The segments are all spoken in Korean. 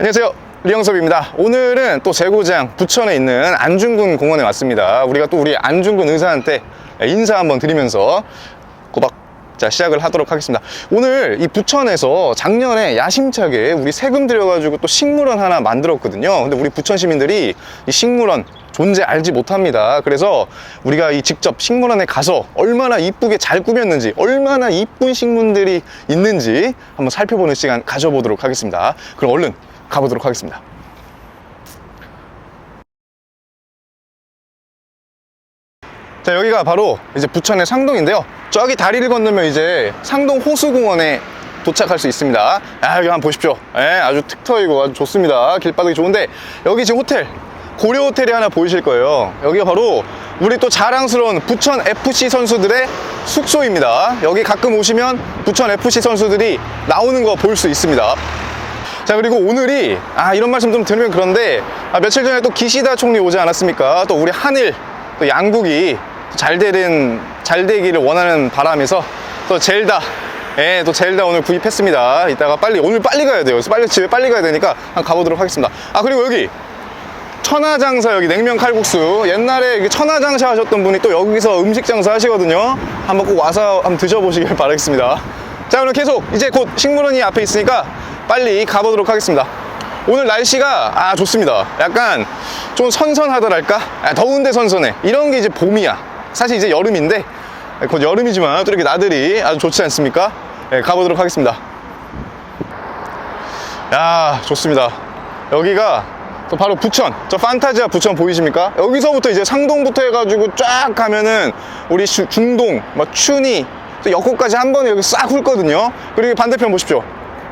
안녕하세요. 리영섭입니다. 오늘은 또 제고장 부천에 있는 안중근 공원에 왔습니다. 우리가 또 우리 안중근 의사한테 인사 한번 드리면서 꼬박 자 시작을 하도록 하겠습니다. 오늘 이 부천에서 작년에 야심차게 우리 세금 들여가지고 또 식물원 하나 만들었거든요. 근데 우리 부천 시민들이 이 식물원 존재 알지 못합니다. 그래서 우리가 이 직접 식물원에 가서 얼마나 이쁘게 잘 꾸몄는지, 얼마나 이쁜 식물들이 있는지 한번 살펴보는 시간 가져보도록 하겠습니다. 그럼 얼른 가보도록 하겠습니다. 자 여기가 바로 이제 부천의 상동인데요. 저기 다리를 건너면 이제 상동 호수공원에 도착할 수 있습니다. 아 여기 한번 보십시오. 예, 아주 특터이고 아주 좋습니다. 길바닥이 좋은데 여기 지금 호텔 고려 호텔이 하나 보이실 거예요. 여기가 바로 우리 또 자랑스러운 부천 FC 선수들의 숙소입니다. 여기 가끔 오시면 부천 FC 선수들이 나오는 거 볼 수 있습니다 자 그리고 오늘이 아 이런 말씀 좀 드리면 그런데 아, 며칠 전에 또 기시다 총리 오지 않았습니까 또 우리 한일 또 양국이 잘 되는 잘 되기를 원하는 바람에서 또 젤다 예, 또 젤다 오늘 구입했습니다. 이따가 빨리 오늘 빨리 가야 돼요. 빨리 집에 빨리 가야 되니까 한번 가보도록 하겠습니다. 아 그리고 여기 천하장사 여기 냉면 칼국수 옛날에 천하장사 하셨던 분이 또 여기서 음식 장사 하시거든요. 한번 꼭 와서 한번 드셔보시길 바라겠습니다. 자 그럼 계속 이제 곧 식물원이 앞에 있으니까 빨리 가보도록 하겠습니다. 오늘 날씨가 아 좋습니다. 약간 좀 선선하더랄까? 아, 더운데 선선해. 이런 게 이제 봄이야. 사실 이제 여름인데 곧 여름이지만 또 이렇게 나들이 아주 좋지 않습니까? 예, 가보도록 하겠습니다. 야 좋습니다. 여기가 또 바로 부천 저 판타지아 부천 보이십니까? 여기서부터 이제 상동부터 해가지고 쫙 가면은 우리 슈- 중동 뭐 춘이 또 역곡까지 한 번에 여기 싹 훑거든요. 그리고 반대편 보십시오.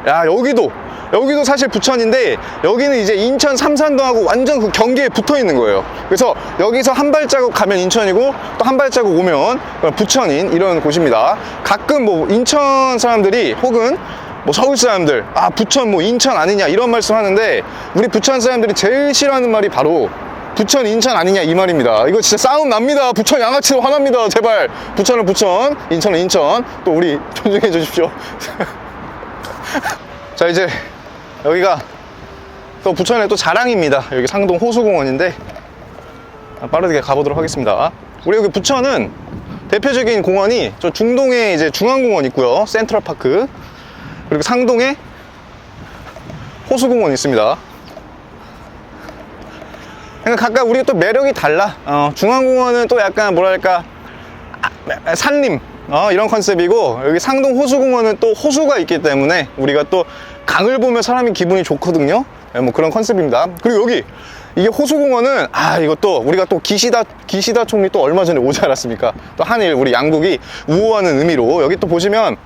야 여기도 여기도 사실 부천인데 여기는 이제 인천 삼산동하고 완전 그 경계에 붙어 있는 거예요. 그래서 여기서 한 발자국 가면 인천이고 또 한 발자국 오면 부천인 이런 곳입니다. 가끔 뭐 인천 사람들이 혹은 뭐 서울 사람들 아 부천 뭐 인천 아니냐 이런 말씀 하는데 우리 부천 사람들이 제일 싫어하는 말이 바로 부천 인천 아니냐 이 말입니다. 이거 진짜 싸움 납니다. 부천 양아치로 화납니다. 제발. 부천은 부천 인천은 인천. 또 우리 존중해 주십시오 자 이제 여기가 또 부천의 또 자랑입니다. 여기 상동 호수공원인데 빠르게 가보도록 하겠습니다. 우리 여기 부천은 대표적인 공원이 저 중동에 이제 중앙공원 있고요. 센트럴파크. 그리고 상동에 호수공원 있습니다. 그러니까 각각 우리 또 매력이 달라. 어, 중앙공원은 또 약간 뭐랄까 아, 산림 어, 이런 컨셉이고 여기 상동 호수공원은 또 호수가 있기 때문에 우리가 또 강을 보면 사람이 기분이 좋거든요. 네, 뭐 그런 컨셉입니다. 그리고 여기 이게 호수공원은 아 이것도 우리가 또 기시다 기시다 총리 또 얼마 전에 오지 않았습니까? 또 한일 우리 양국이 우호하는 의미로 여기 또 보시면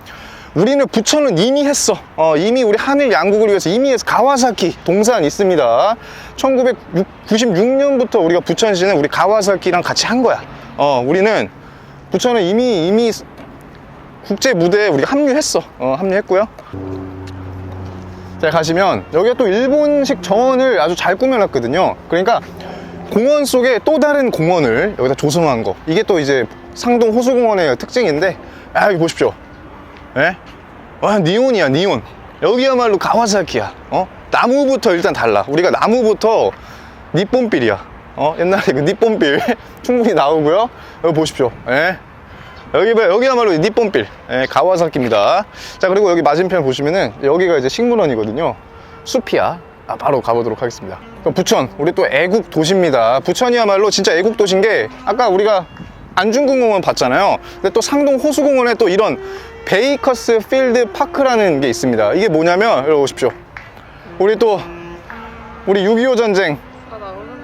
우리는 부천은 이미 했어. 어, 이미 우리 한일 양국을 위해서 이미 해서 가와사키 동산 있습니다. 1996년부터 우리가 부천시는 우리 가와사키랑 같이 한 거야. 어, 우리는 부천은 이미 이미 국제 무대에 우리가 합류했어. 어, 합류했고요. 자 가시면 여기가 또 일본식 정원을 아주 잘 꾸며놨거든요. 그러니까 공원 속에 또 다른 공원을 여기다 조성한 거. 이게 또 이제 상동 호수공원의 특징인데, 아 여기 보십시오. 예? 와 니온이야 니온 여기야말로 가와사키야 어? 나무부터 일단 달라 우리가 나무부터 니본빌이야 어? 옛날에 그 니본빌 충분히 나오고요 여기 보십시오 예? 여기 봐 여기야말로 니본빌. 예, 가와사키입니다. 자 그리고 여기 맞은편 보시면은 여기가 이제 식물원이거든요. 숲이야. 아, 바로 가보도록 하겠습니다. 그럼 부천 우리 또 애국 도시입니다. 부천이야말로 진짜 애국 도시인 게 아까 우리가 안중근공원 봤잖아요. 근데 또 상동 호수공원에 또 이런 베이커스 필드 파크라는 게 있습니다. 이게 뭐냐면 여기 오십시오. 우리 또 우리 6.25 전쟁,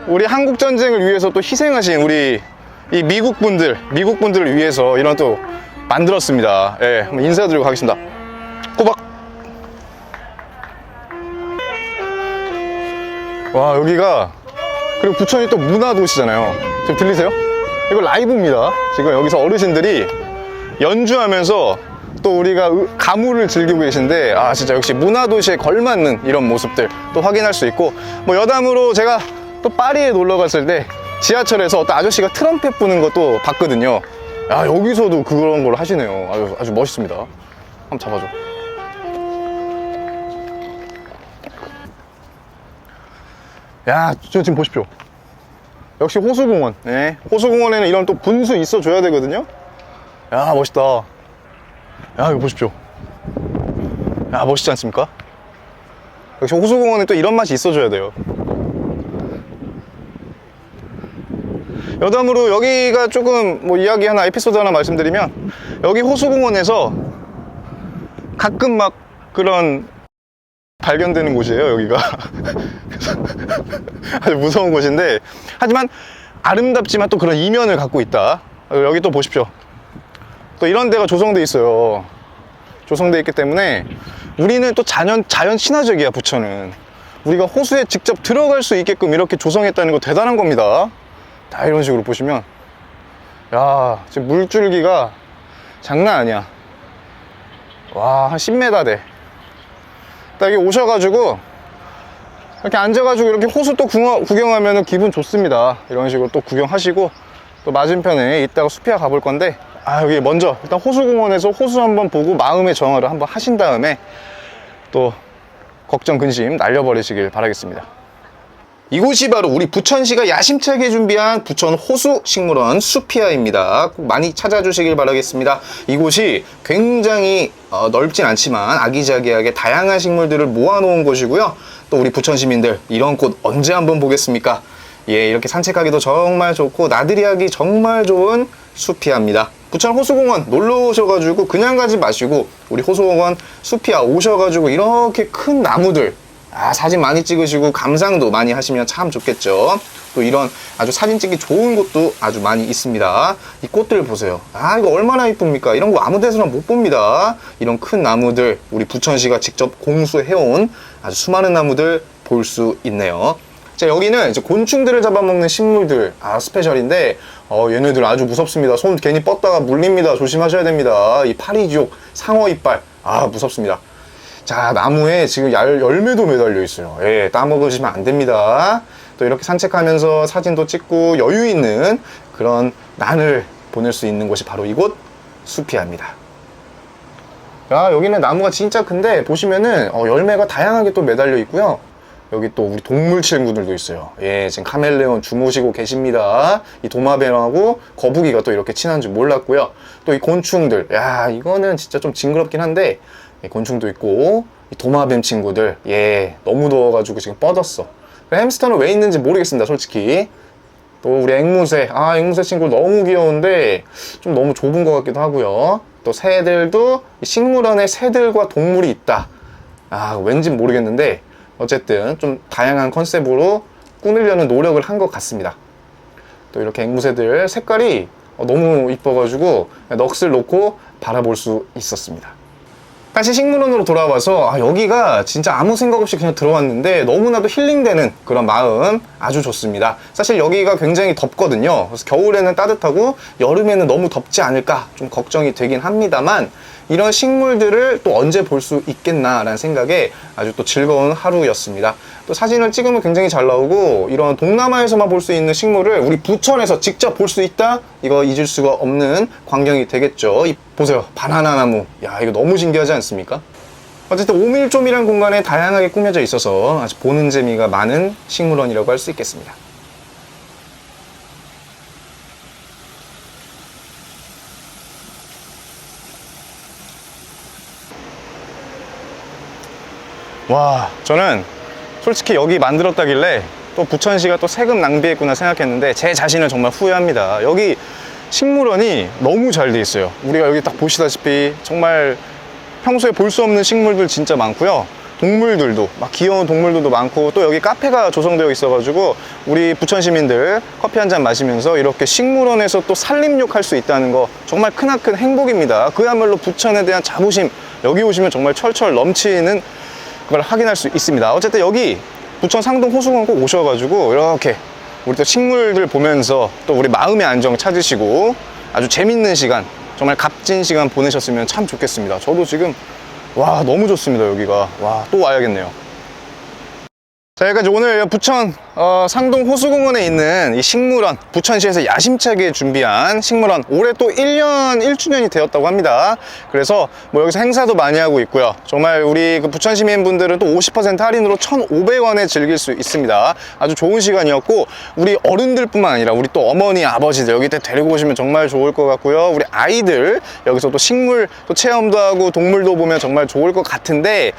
우리 한국 전쟁을 위해서 또 희생하신 우리 이 미국 분들, 미국 분들을 위해서 이런 또 만들었습니다. 예, 한번 인사드리고 가겠습니다. 꼬박. 와 여기가 그리고 부천이 또 문화도시잖아요. 지금 들리세요? 이거 라이브입니다. 지금 여기서 어르신들이 연주하면서 또 우리가 의- 가물을 즐기고 계신데 아 진짜 역시 문화도시에 걸맞는 이런 모습들 또 확인할 수 있고 뭐 여담으로 제가 또 파리에 놀러 갔을 때 지하철에서 어떤 아저씨가 트럼펫 부는 것도 봤거든요. 야 여기서도 그런 걸 하시네요. 아주 아주 멋있습니다. 한번 잡아줘. 야, 저 지금 보십시오. 역시 호수공원. 네. 호수공원에는 이런 또 분수 있어 줘야 되거든요. 야, 멋있다. 야, 이거 보십시오. 야, 멋있지 않습니까? 역시 호수공원에 또 이런 맛이 있어 줘야 돼요. 여담으로 여기가 조금 뭐 이야기 하나 에피소드 하나 말씀드리면 여기 호수공원에서 가끔 막 그런 발견되는 곳이에요 여기가. 아주 무서운 곳인데 하지만 아름답지만 또 그런 이면을 갖고 있다. 여기 또 보십시오. 또 이런 데가 조성돼 있어요. 조성돼 있기 때문에 우리는 또 자연 자연 친화적이야 부천은 우리가 호수에 직접 들어갈 수 있게끔 이렇게 조성했다는 거 대단한 겁니다 다 이런 식으로 보시면 야 지금 물줄기가 장난 아니야. 와 한 10m 돼. 딱 여기 오셔가지고 이렇게 앉아가지고 이렇게 호수 또 구경하면 기분 좋습니다. 이런 식으로 또 구경하시고 또 맞은편에 이따가 숲이야 가볼 건데 아 여기 먼저 일단 호수공원에서 호수 한번 보고 마음의 정화를 한번 하신 다음에 또 걱정 근심 날려버리시길 바라겠습니다 이곳이 바로 우리 부천시가 야심차게 준비한 부천 호수 식물원 수피아입니다. 꼭 많이 찾아주시길 바라겠습니다. 이곳이 굉장히 어, 넓진 않지만 아기자기하게 다양한 식물들을 모아놓은 곳이고요. 또 우리 부천 시민들 이런 꽃 언제 한번 보겠습니까? 예, 이렇게 산책하기도 정말 좋고 나들이 하기 정말 좋은 수피아입니다. 부천 호수공원 놀러 오셔가지고 그냥 가지 마시고 우리 호수공원 수피아 오셔가지고 이렇게 큰 나무들 아, 사진 많이 찍으시고 감상도 많이 하시면 참 좋겠죠. 또 이런 아주 사진 찍기 좋은 곳도 아주 많이 있습니다. 이 꽃들 보세요. 아, 이거 얼마나 이쁩니까? 이런 거 아무 데서나 못 봅니다. 이런 큰 나무들, 우리 부천시가 직접 공수해온 아주 수많은 나무들 볼 수 있네요. 자, 여기는 이제 곤충들을 잡아먹는 식물들, 아, 스페셜인데, 어, 얘네들 아주 무섭습니다. 손 괜히 뻗다가 물립니다. 조심하셔야 됩니다. 이 파리지옥, 상어 이빨, 아, 무섭습니다. 자, 나무에 지금 열, 열매도 매달려 있어요. 예, 따먹으시면 안 됩니다. 또 이렇게 산책하면서 사진도 찍고 여유 있는 그런 난을 보낼 수 있는 곳이 바로 이곳 수피아입니다. 야, 여기는 나무가 진짜 큰데 보시면은 어, 열매가 다양하게 또 매달려 있고요. 여기 또 우리 동물 친구들도 있어요. 예, 지금 카멜레온 주무시고 계십니다. 이 도마뱀하고 거북이가 또 이렇게 친한 줄 몰랐고요. 또 이 곤충들. 야, 이거는 진짜 좀 징그럽긴 한데 예, 곤충도 있고 이 도마뱀 친구들. 예, 너무 더워가지고 지금 뻗었어. 햄스터는 왜 있는지 모르겠습니다, 솔직히. 또 우리 앵무새. 아, 앵무새 친구 너무 귀여운데 좀 너무 좁은 것 같기도 하고요. 또 새들도 식물원에 새들과 동물이 있다. 아, 왠지 모르겠는데 어쨌든 좀 다양한 컨셉으로 꾸미려는 노력을 한 것 같습니다. 또 이렇게 앵무새들 색깔이 너무 이뻐가지고 넋을 놓고 바라볼 수 있었습니다. 다시 식물원으로 돌아와서 아, 여기가 진짜 아무 생각 없이 그냥 들어왔는데 너무나도 힐링되는 그런 마음 아주 좋습니다. 사실 여기가 굉장히 덥거든요. 그래서 겨울에는 따뜻하고 여름에는 너무 덥지 않을까 좀 걱정이 되긴 합니다만 이런 식물들을 또 언제 볼 수 있겠나라는 생각에 아주 또 즐거운 하루였습니다. 또 사진을 찍으면 굉장히 잘 나오고 이런 동남아에서만 볼 수 있는 식물을 우리 부천에서 직접 볼 수 있다? 이거 잊을 수가 없는 광경이 되겠죠. 이, 보세요. 바나나 나무. 야, 이거 너무 신기하지 않습니까? 어쨌든 오밀조밀한 공간에 다양하게 꾸며져 있어서 아주 보는 재미가 많은 식물원이라고 할 수 있겠습니다. 와, 저는 솔직히 여기 만들었다길래 또 부천시가 또 세금 낭비했구나 생각했는데 제 자신을 정말 후회합니다. 여기 식물원이 너무 잘 돼 있어요. 우리가 여기 딱 보시다시피 정말 평소에 볼 수 없는 식물들 진짜 많고요. 동물들도 막 귀여운 동물들도 많고 또 여기 카페가 조성되어 있어 가지고 우리 부천 시민들 커피 한 잔 마시면서 이렇게 식물원에서 또 산림욕 할 수 있다는 거 정말 크나큰 행복입니다. 그야말로 부천에 대한 자부심 여기 오시면 정말 철철 넘치는 그걸 확인할 수 있습니다. 어쨌든 여기 부천 상동 호수공원 꼭 오셔가지고 이렇게 우리 또 식물들 보면서 또 우리 마음의 안정 찾으시고 아주 재밌는 시간 정말 값진 시간 보내셨으면 참 좋겠습니다. 저도 지금 와 너무 좋습니다 여기가 와 또 와야겠네요. 자, 여기까지 오늘 부천 어, 상동 호수공원에 있는 이 식물원 부천시에서 야심차게 준비한 식물원 올해 또 1년 1주년이 되었다고 합니다. 그래서 뭐 여기서 행사도 많이 하고 있고요. 정말 우리 그 부천 시민분들은 또 50% 할인으로 1,500원에 즐길 수 있습니다. 아주 좋은 시간이었고 우리 어른들 뿐만 아니라 우리 또 어머니 아버지들 여기 때 데리고 오시면 정말 좋을 것 같고요. 우리 아이들 여기서 또 식물 또 체험도 하고 동물도 보면 정말 좋을 것 같은데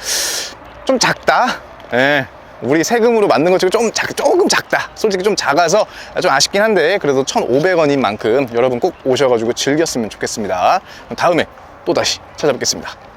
좀 작다. 예. 우리 세금으로 만든 것 중에 좀 작, 조금 작다. 솔직히 좀 작아서 좀 아쉽긴 한데 그래도 1,500원인 만큼 여러분 꼭 오셔가지고 즐겼으면 좋겠습니다. 다음에 또 다시 찾아뵙겠습니다.